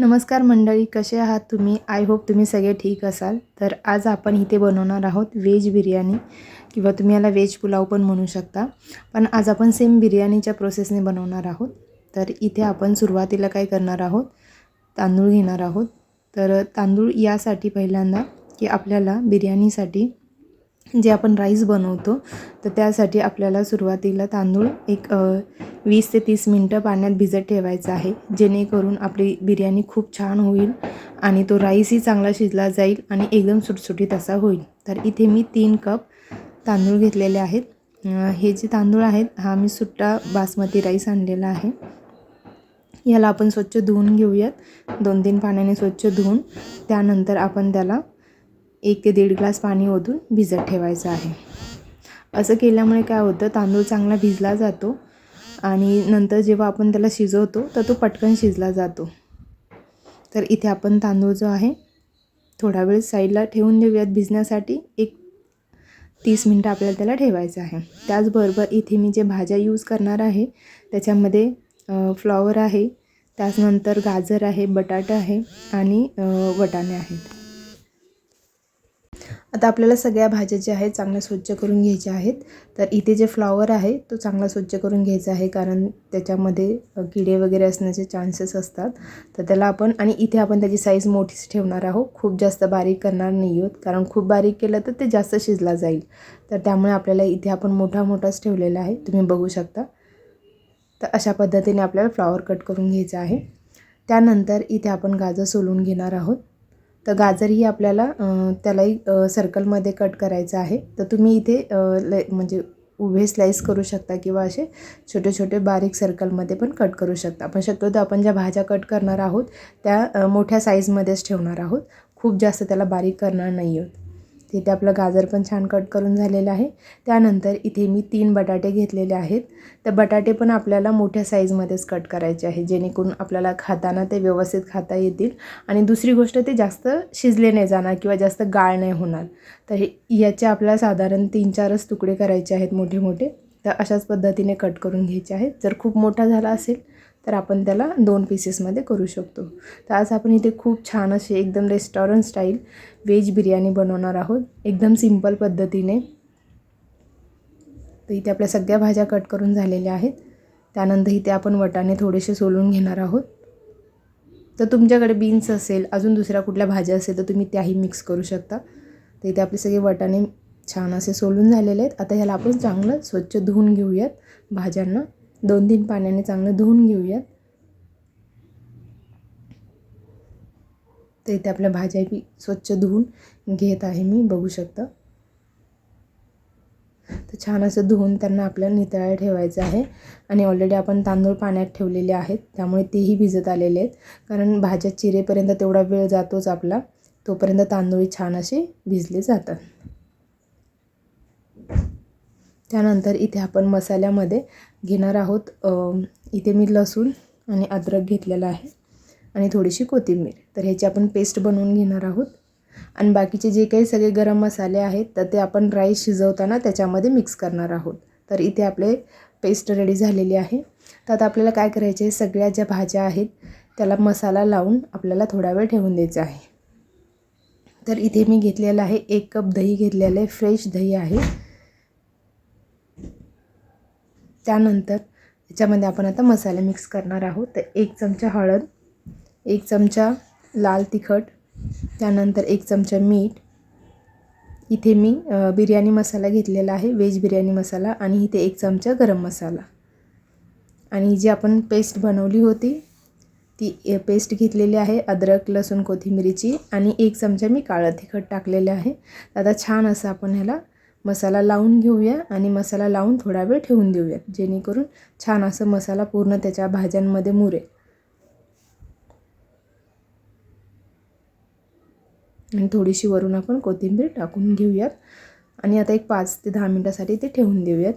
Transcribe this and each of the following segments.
नमस्कार मंडळी कसे आहात तुम्ही? आय होप तुम्ही सगळे ठीक असाल. तर आज आपण इथे बनवणार आहोत व्हेज बिर्याणी किंवा तुम्ही याला व्हेज पुलाव पण म्हणू शकता. पण आज आपण सेम बिर्याणीच्या प्रोसेसने बनवणार आहोत. तर इथे आपण सुरुवातीला काय करणार आहोत? तांदूळ घेणार आहोत. तर तांदूळ यासाठी पहिल्यांदा की आपल्याला बिर्याणीसाठी जे आपण राईस बनवतो तर त्यासाठी आपल्याला सुरुवातीला तांदूळ एक वीस ते तीस मिनटं पाण्यात भिजत ठेवायचं आहे. जेणेकरून आपली बिर्याणी खूप छान होईल आणि तो राईसही चांगला शिजला जाईल आणि एकदम सुटसुटीत असा होईल. तर इथे मी तीन कप तांदूळ घेतलेले आहेत. हे जे तांदूळ आहेत हा मी सुट्टा बासमती राईस आणलेला आहे. याला आपण स्वच्छ धुवून घेऊयात. दोन तीन पाण्याने स्वच्छ धुवून. त्यानंतर आपण त्याला एक ते दीड ग्लास पाणी ओतून भिजत ठेवायचं आहे. असं केल्यामुळे काय होतं तांदूळ चांगला भिजला जातो आणि नंतर जेव्हा आपण त्याला शिजवतो तर तो पटकन शिजला जातो. तर इथे आपण तांदूळ जो आहे थोडा वेळ साईडला ठेवून देऊयात. भिजण्यासाठी एक तीस मिनटं आपल्याला त्याला ठेवायचं आहे. त्याचबरोबर इथे मी जे भाज्या यूज करणार आहे त्याच्यामध्ये फ्लॉवर आहे त्याचनंतर गाजर आहे बटाटा आहे आणि वटाणे वाटाणे आहेत. आता आपल्याला सगळ्या भाज्या ज्या आहेत चांगल्या स्वच्छ करून घ्यायच्या आहेत. तर इथे जे फ्लॉवर आहे तो चांगला स्वच्छ करून घ्यायचा आहे कारण त्याच्यामध्ये किडे वगैरे असण्याचे चान्सेस असतात. तर त्याला आपण आणि इथे आपण त्याची साईज मोठीच ठेवणार आहोत. खूप जास्त बारीक करणार नाही आहोत कारण खूप बारीक केलं तर ते जास्त शिजला जाईल. तर त्यामुळे आपल्याला इथे आपण मोठा मोठाच ठेवलेला आहे. तुम्ही बघू शकता. तर अशा पद्धतीने आपल्याला फ्लॉवर कट करून घ्यायचं आहे. त्यानंतर इथे आपण गाजर सोलून घेणार आहोत. तर गाजरही आपल्याला त्यालाही सर्कलमध्ये कट करायचं आहे. तर तुम्ही इथे ल म्हणजे उभे स्लाईस करू शकता किंवा असे छोटे छोटे बारीक सर्कलमध्ये पण कट करू शकता. पण शक्यतो आपण ज्या भाज्या कट करणार आहोत त्या मोठ्या साईजमध्येच ठेवणार आहोत. खूप जास्त त्याला बारीक करणार नाही आहोत तिथे आपलं गाजर पण छान कट करून झालेलं आहे. त्यानंतर इथे मी तीन बटाटे घेतलेले आहेत. तर बटाटे पण आपल्याला मोठ्या साईजमध्येच कट करायचे आहे. जेणेकरून आपल्याला खाताना ते व्यवस्थित खाता येतील. आणि दुसरी गोष्ट ते जास्त शिजले नाही जाणार किंवा जास्त गाळ नाही होणार. तर हे याचे आपल्याला साधारण तीन चारच तुकडे करायचे आहेत मोठे मोठे तर अशाच पद्धतीने कट करून घ्यायचे आहेत. जर खूप मोठा झाला असेल तर आपण त्याला दोन पीसेसमध्ये करू शकतो. तर आज आपण इथे खूप छान असे एकदम रेस्टॉरंट स्टाईल व्हेज बिर्याणी बनवणार आहोत. एकदम सिंपल पद्धतीने. तर इथे आपल्या सगळ्या भाज्या कट करून झालेल्या आहेत. त्यानंतर इथे आपण वटाणे थोडेसे सोलून घेणार आहोत. तर तुमच्याकडे बीन्स असेल अजून दुसऱ्या कुठल्या भाज्या असेल तर तुम्ही त्याही मिक्स करू शकता. तर इथे आपले सगळे वटाणे छान असे सोलून झालेले आहेत. आता ह्याला आपण चांगलं स्वच्छ धुवून घेऊयात भाज्यांना. दोन तीन पाण्याने चांगलं धुवून घेऊयात. तर इथे आपल्या भाज्या बी स्वच्छ धुवून घेत आहे मी बघू शकता. तर छान असं धुवून त्यांना आपल्याला नितळायला ठेवायचं आहे. आणि ऑलरेडी आपण तांदूळ पाण्यात ठेवलेले आहेत त्यामुळे तेही भिजत आलेले आहेत. कारण भाज्या चिरेपर्यंत तेवढा वेळ जातोच आपला तोपर्यंत तांदूळ छान असे भिजले जातात. त्यानंतर इथे आपण मसाल्यामध्ये घेणार आहोत इथे मी लसूण आणि अद्रक घेतलेलं आहे आणि थोडीशी कोथिंबीर. तर ह्याची आपण पेस्ट बनवून घेणार आहोत. आणि बाकीचे जे काही सगळे गरम मसाले आहेत तर ते आपण राईस शिजवताना त्याच्यामध्ये मिक्स करणार आहोत. तर इथे आपले पेस्ट रेडी झालेली आहे. तर आता आपल्याला काय करायचे आहे सगळ्या ज्या भाज्या आहेत त्याला मसाला लावून आपल्याला थोडा वेळ ठेवून द्यायचा आहे. तर इथे मी घेतलेलं आहे एक कप दही घेतलेलं आहे फ्रेश दही आहे. त्यानंतर याच्यामध्ये आपण आता मसाले मिक्स करणार आहोत. तर एक चमचा हळद एक चमचा लाल तिखट त्यानंतर एक चमचा मीठ. इथे मी बिर्याणी मसाला घेतलेला आहे व्हेज बिर्याणी मसाला आणि इथे एक चमचा गरम मसाला. आणि जी आपण पेस्ट बनवली होती ती पेस्ट घेतलेली आहे अद्रक लसूण कोथिंबिरीची आणि एक चमचा मी काळं तिखट टाकलेलं आहे. आता छान असं आपण ह्याला मसाला लावून घेऊया आणि मसाला लावून थोडा वेळ ठेवून देऊयात जेणेकरून छान असं मसाला पूर्ण त्याच्या भाज्यांमध्ये मुरेल. आणि थोडीशी वरून आपण कोथिंबीर टाकून घेऊयात. आणि आता एक पाच ते दहा मिनटासाठी ते ठेवून देऊयात.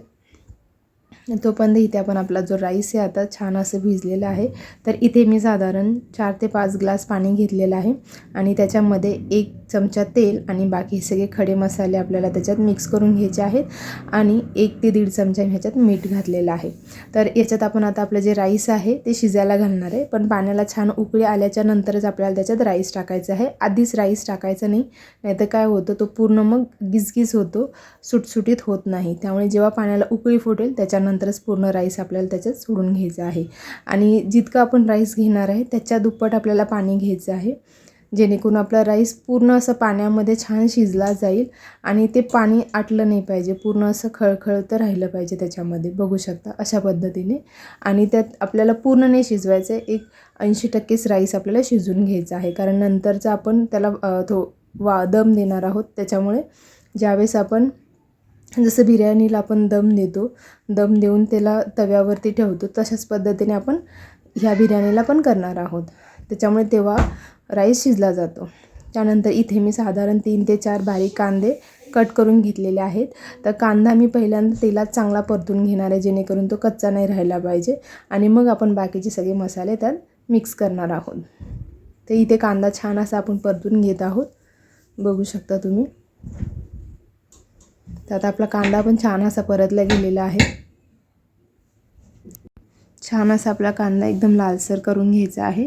तोपर्यंत इथे आपण आपला जो राईस आहे आता छान असं भिजलेला आहे. तर इथे मी साधारण चार ते पाच ग्लास पाणी घेतलेलं आहे. आणि त्याच्यामध्ये एक चमचा तेल आणि बाकी सगळे खडे मसाले आपल्याला त्याच्यात मिक्स करून घ्यायचे आहेत. आणि एक ते दीड चमचा ह्याच्यात मीठ घातलेलं आहे. तर याच्यात आपण आता आपलं जे राईस आहे ते शिजायला घालणार आहे. पण पाण्याला छान उकळी आल्याच्या नंतरच आपल्याला त्याच्यात राईस टाकायचं आहे. आधीच राईस टाकायचं नाही. नाहीतर काय होतं तो पूर्ण मग गिजगिज होतो. सुटसुटीत होत नाही. त्यामुळे जेव्हा पाण्याला उकळी फुटेल त्याच्यानंतर त्याच्यानंतरच पूर्ण राईस आपल्याला त्याच्यात सोडून घ्यायचा आहे. आणि जितकं आपण राईस घेणार आहे त्याच्या दुप्पट आपल्याला पाणी घ्यायचं आहे. जेणेकरून आपला राईस पूर्ण असं पाण्यामध्ये छान शिजला जाईल आणि ते पाणी आटलं नाही पाहिजे. पूर्ण असं खळखळतं राहिलं पाहिजे त्याच्यामध्ये. बघू शकता अशा पद्धतीने. आणि त्यात आपल्याला पूर्ण नाही शिजवायचं. आहे एक ऐंशी टक्केच राईस आपल्याला शिजून घ्यायचा आहे. कारण नंतरचं आपण त्याला तो वा दम देणार आहोत. त्याच्यामुळे ज्यावेळेस आपण जसं बिर्याणीला आपण दम देतो दम देऊन त्याला तव्यावरती ठेवतो तशाच पद्धतीने आपण ह्या बिर्याणीला पण करणार आहोत. त्याच्यामुळे तेव्हा राईस शिजला जातो. त्यानंतर इथे मी साधारण तीन ते चार बारीक कांदे कट करून घेतलेले आहेत. तर कांदा मी पहिल्यांदा तेलात चांगला परतून घेणार आहे जेणेकरून तो कच्चा नाही राहिला पाहिजे. आणि मग आपण बाकीचे सगळे मसाले त्यात मिक्स करणार आहोत. तर इथे कांदा छान असा आपण परतून घेत आहोत. बघू शकता तुम्ही. तर आता आपला कांदा पण छान असा परतला गेलेला आहे. छान असा आपला कांदा एकदम लालसर करून घ्यायचा आहे.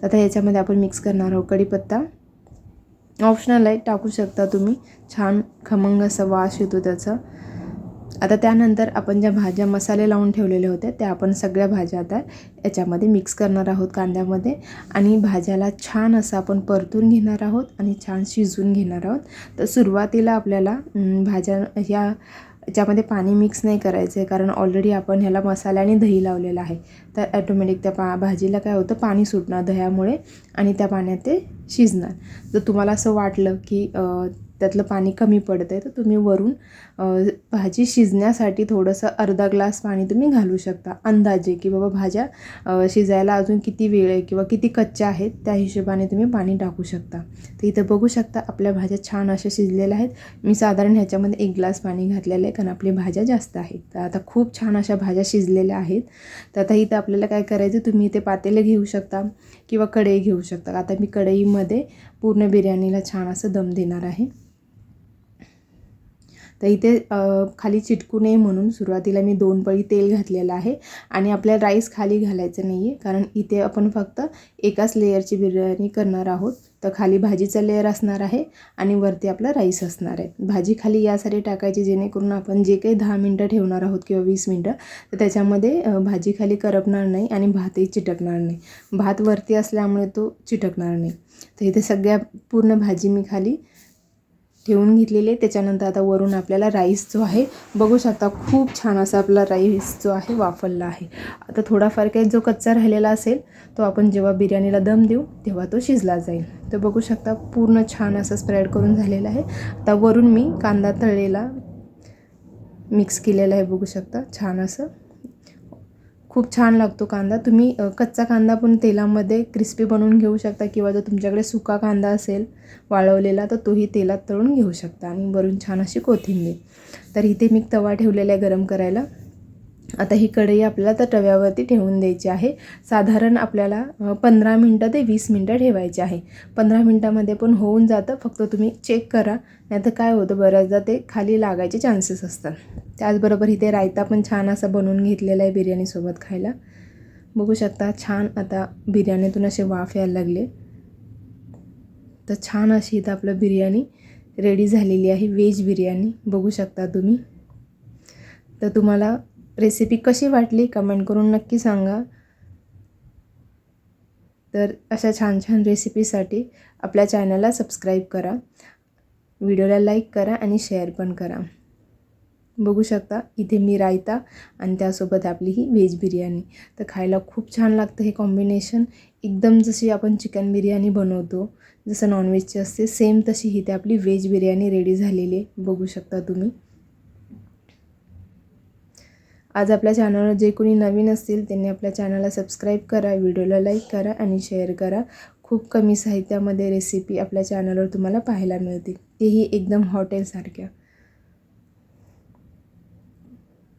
तर आता याच्यामध्ये आपण मिक्स करणार आहोत कढीपत्ता. ऑप्शनल आहे टाकू शकता तुम्ही. छान खमंग असा वास येतो त्याचा. आता त्यानंतर आपण ज्या भाज्या मसाले लावून ठेवलेले होते त्या आपण सगळ्या भाज्या आता याच्यामध्ये मिक्स करणार आहोत कांद्यामध्ये. आणि भाज्याला छान असं आपण परतून घेणार आहोत आणि छान शिजवून घेणार आहोत. तर सुरुवातीला आपल्याला भाज्या ह्या याच्यामध्ये पाणी मिक्स नाही करायचं आहे कारण ऑलरेडी आपण ह्याला मसाल्याने आणि दही लावलेला आहे. तर ॲटोमॅटिक त्या पा भाजीला काय होतं पाणी सुटणार दह्यामुळे आणि त्या पाण्यात ते शिजणार. जर तुम्हाला असं वाटलं की त्यातलं पाणी कमी पडतं आहे तर तुम्ही वरून भाजी शिजण्यासाठी थोडंसं अर्धा ग्लास पाणी तुम्ही घालू शकता. अंदाजे की बाबा भाज्या शिजायला अजून किती वेळ आहे किंवा किती कच्च्या आहेत त्या हिशोबाने तुम्ही पाणी टाकू शकता. तर इथं बघू शकता आपल्या भाज्या छान अशा शिजलेल्या आहेत. मी साधारण ह्याच्यामध्ये एक ग्लास पाणी घातलेलं आहे कारण आपली भाज्या जास्त आहेत. तर आता खूप छान अशा भाज्या शिजलेल्या आहेत. तर आता इथं आपल्याला काय करायचं तुम्ही इथे पातेलं घेऊ शकता किंवा कढई घेऊ शकता. आता मी कढईमध्ये पूर्ण बिर्याणीला छान असं दम देणार आहे. तर इथे खाली चिटकू नये म्हणून सुरुवातीला मी दोन पळी तेल घातलेलं आहे आणि आपल्या राईस खाली घालायचं नाही आहे कारण इथे आपण फक्त एकाच लेअरची बिर्याणी करणार आहोत. तर खाली भाजीचा लेअर असणार आहे आणि वरती आपला राईस असणार आहे. भाजी खाली यासाठी टाकायची जेणेकरून आपण जे काही दहा मिनटं ठेवणार आहोत किंवा वीस मिनटं तर त्याच्यामध्ये भाजी खाली करपणार नाही आणि भातही चिटकणार नाही. भात वरती असल्यामुळे तो चिटकणार नाही. तर इथे सगळ्या पूर्ण भाजी मी खाली ठेवून घेतलेले. त्याच्यानंतर आता वरून आपल्याला राईस जो आहे बघू शकता खूप छान असा आपला राईस जो आहे वाफरला आहे. आता थोडाफार काही जो कच्चा राहिलेला असेल तो आपण जेव्हा बिर्याणीला दम देऊ तेव्हा तो शिजला जाईल. तर बघू शकता पूर्ण छान असं स्प्रेड करून झालेला आहे. आता वरून मी कांदा तळलेला मिक्स केलेला आहे बघू शकता. छान असं खूप छान लागतो कांदा. तुम्ही कच्चा कांदा पण तेलामध्ये क्रिस्पी बनवून घेऊ शकता किंवा जर तुमच्याकडे सुका कांदा असेल वाळवलेला तर तोही तेलात तळून घेऊ शकता आणि वरून छान अशी कोथिंबीर. तर इथे मी तवा ठेवलेला आहे गरम करायला. आता ही कढई आपल्याला तर तव्यावरती ठेवून द्यायची आहे. साधारण आपल्याला पंधरा मिनटं ते वीस मिनटं ठेवायची आहे. पंधरा मिनटामध्ये पण होऊन जातं. फक्त तुम्ही चेक करा. नाही तर काय होतं बऱ्याचदा ते खाली लागायचे चान्सेस असतात. त्याचबरोबर इथे रायता पण छान असा बनवून घेतलेला आहे बिर्याणीसोबत खायला. बघू शकता छान आता बिर्याणीतून असे वाफ यायला लागले. तर छान अशी इथं आपलं बिर्याणी रेडी झालेली आहे. व्हेज बिर्याणी. बघू शकता तुम्ही. तर तुम्हाला रेसिपी कशी वाटली कमेंट करून नक्की सांगा. तर अशा छान छान रेसिपीसाठी आपल्या चॅनलला सबस्क्राईब करा. व्हिडिओला लाईक करा आणि शेअर पण करा. बघू शकता इथे मी रायता आणि त्यासोबत आपली ही व्हेज बिर्याणी. तर खायला खूप छान लागतं हे कॉम्बिनेशन. एकदम जशी आपण चिकन बिर्याणी बनवतो जसं नॉनव्हेजची असते सेम तशी ही ते आपली व्हेज बिर्याणी रेडी झालेली आहे. बघू शकता तुम्ही. आज आपल्या चॅनलवर जे कोणी नवीन असतील त्यांनी आपल्या चॅनलला सबस्क्राईब करा व्हिडिओला लाईक करा आणि शेअर करा. खूप कमी साहित्यामध्ये रेसिपी आपल्या चॅनलवर तुम्हाला पाहायला मिळतील. तेही एकदम हॉटेलसारख्या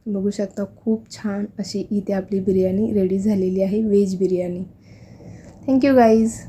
बघू शकता खूप छान अशी इथे आपली बिर्याणी रेडी झालेली आहे व्हेज बिर्याणी. Thank you guys